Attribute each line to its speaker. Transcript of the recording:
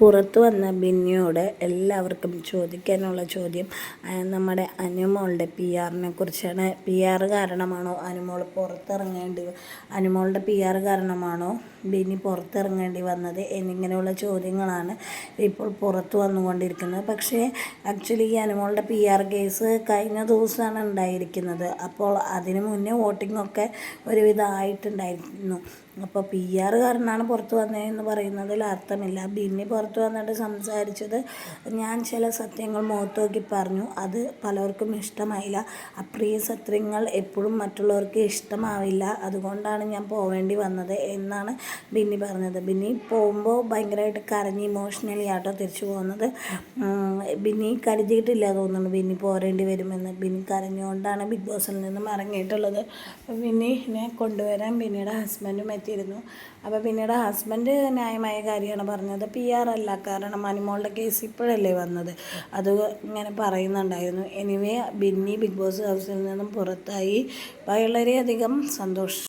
Speaker 1: പുറത്തു വന്ന ബിന്നിയോട് എല്ലാവർക്കും ചോദിക്കാനുള്ള ചോദ്യം. നമ്മുടെ അനുമോളുടെ പി ആറിനെ കുറിച്ചാണ്. പി ആർ കാരണമാണോ അനുമോൾ പുറത്തിറങ്ങേണ്ടി അനുമോളുടെ പി ആർ കാരണമാണോ ബിന്നി പുറത്തിറങ്ങേണ്ടി വന്നത് എന്നിങ്ങനെയുള്ള ചോദ്യങ്ങളാണ് ഇപ്പോൾ പുറത്ത് വന്നുകൊണ്ടിരിക്കുന്നത്. പക്ഷേ ആക്ച്വലി ഈ അനുമോളുടെ പി ആർ കേസ് കഴിഞ്ഞ ദിവസമാണ് ഉണ്ടായിരിക്കുന്നത്. അപ്പോൾ അതിന് മുന്നേ വോട്ടിംഗ് ഒരുവിധം ആയിട്ടുണ്ടായിരുന്നു. അപ്പോൾ പി ആർ കാരനാണ് പുറത്ത് വന്നതെന്ന് പറയുന്നതിൽ അർത്ഥമില്ല. ബിന്നി പുറത്ത് വന്നിട്ട് സംസാരിച്ചത് ഞാൻ ചില സത്യങ്ങൾ മുഖത്ത് നോക്കി പറഞ്ഞു. അത് പലർക്കും ഇഷ്ടമായില്ല. അപ്രിയ സത്യങ്ങൾ എപ്പോഴും മറ്റുള്ളവർക്ക് ഇഷ്ടമാവില്ല. അതുകൊണ്ടാണ് ഞാൻ പോവേണ്ടി വന്നത് എന്നാണ് ബിന്നി പറഞ്ഞത്. ബിന്നി പോകുമ്പോൾ ഭയങ്കരമായിട്ട് കരഞ്ഞ് ഇമോഷണലി ആട്ടോ തിരിച്ചു പോകുന്നത്. ബിന്നി കരുതിയിട്ടില്ല തോന്നുന്നു ബിന്നി പോരേണ്ടി വരുമെന്ന്. ബിന്നി കരഞ്ഞുകൊണ്ടാണ് ബിഗ് ബോസിൽ നിന്നും ഇറങ്ങിയിട്ടുള്ളത്. ബിന്നിനെ കൊണ്ടുവരാൻ ബിന്നിയുടെ ഹസ്ബൻഡും എത്തിയിരുന്നു അപ്പോൾ പിന്നീട് ഹസ്ബൻഡ് ന്യായമായ കാര്യമാണ് പറഞ്ഞത്. പി ആർ അല്ല. കാരണം അനിമോളുടെ കേസ് ഇപ്പോഴല്ലേ വന്നത്. അത് ഇങ്ങനെ പറയുന്നുണ്ടായിരുന്നു. എനിവേ ബിന്നി ബിഗ് ബോസ് ഹൗസിൽ നിന്നും പുറത്തായി. വളരെയധികം സന്തോഷം.